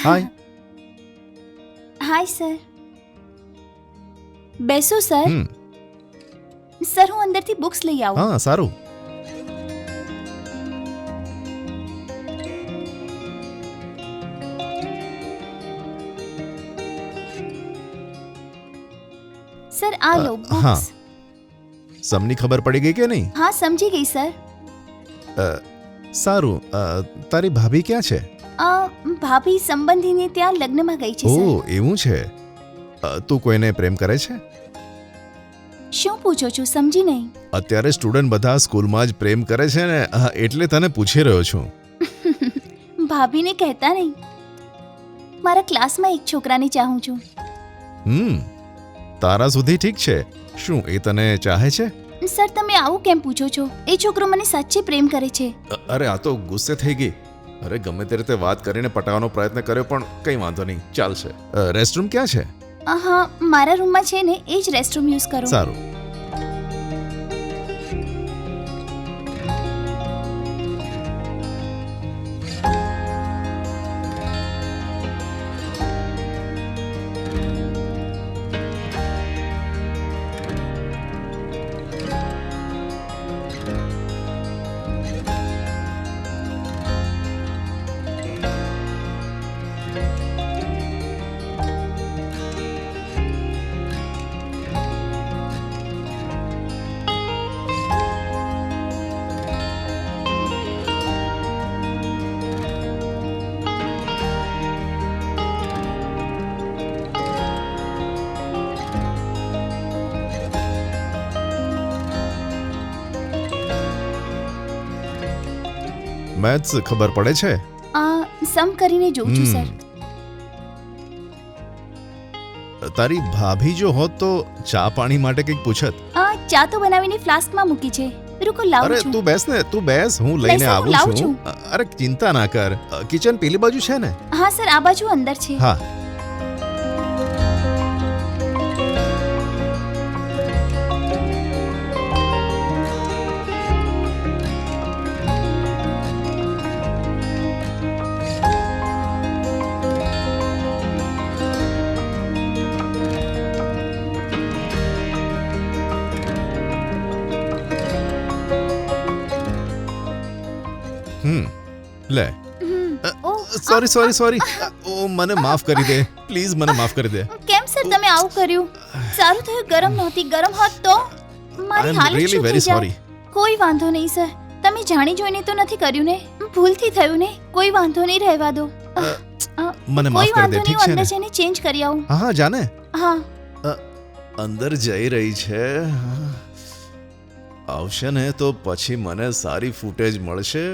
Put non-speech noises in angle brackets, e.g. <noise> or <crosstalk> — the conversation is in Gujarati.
હાય હાય સર બેસો સર હમ સર હું અંદરથી બુક્સ લઈ આવું હા સારું સર આ લો અ, હા. બુક્સ સમને ખબર પડી ગઈ કે નહીં હા સમજી ગઈ સર અ, સારું અ, તારી ભાભી ક્યાં છે? અ, ભાભી સંબંધીને ત્યાં લગ્નમાં ગઈ છે ઓ સર. એવું છે? અ, તું કોઈને પ્રેમ કરે છે? શું પૂછો છો સમજી નહીં. અત્યારે સ્ટુડન્ટ બધા સ્કૂલમાં જ પ્રેમ કરે છે ને એટલે તને પૂછી રહ્યો છું. <laughs> ભાભીને કહેતા નહીં. મારા ક્લાસમાં એક છોકરાને ચાહું છું. હમ તારા સુધી ઠીક છે. શું એ તને ચાહે છે? સર તમે આવું કેમ પૂછો છો? એ છોકરો મને સાચે પ્રેમ કરે છે. અરે આ તો ગુસ્સે થઈ ગઈ. અરે ગમે તે રીતે વાત કરીને પટાવવાનો પ્રયત્ન કર્યો પણ કંઈ વાંધો નહીં. ચાલશે. રેસ્ટરૂમ ક્યાં છે? હા મારા રૂમમાં છે ને એ જ રેસ્ટરૂમ યુઝ કરો. સારું. મેથ્સ ખબર પડે છે? આ સમ કરીને જોઉં છું સર. તારી ભાભી જો હોત તો ચા પાણી માટે કંઈક પૂછત. આ ચા તો બનાવીને ફ્લાસ્કમાં મૂકી છે. રૂકો અરે લાવું છું. તું બેસ ને તું બેસ હું લઈને આવું છું. અરે ચિંતા ના કર. કિચન પેલી બાજુ છે ને? હા સર આ બાજુ અંદર છે. હા. લે. સોરી સોરી સોરી ઓ મને માફ કરી દે. પ્લીઝ મને માફ કરી દે. કેમ સર તમે આવું કર્યું? સારું થયું ગરમ નહોતી ગરમ હોત તો? મારી હાલત શું વેરી સોરી કોઈ વાંધો નહીં સર. તમે જાણી જોઈને તો નથી કર્યું ને? ભૂલથી થયું ને? કોઈ વાંધો નહીં રહેવા દો. મને માફ કરી દે ઠીક છે અંદર જઈને ચેન્જ કરી આવું. હા હા જાને. હા. અંદર જઈ રહી છે. આવશે ને તો પછી મને સારી ફૂટેજ મળશે.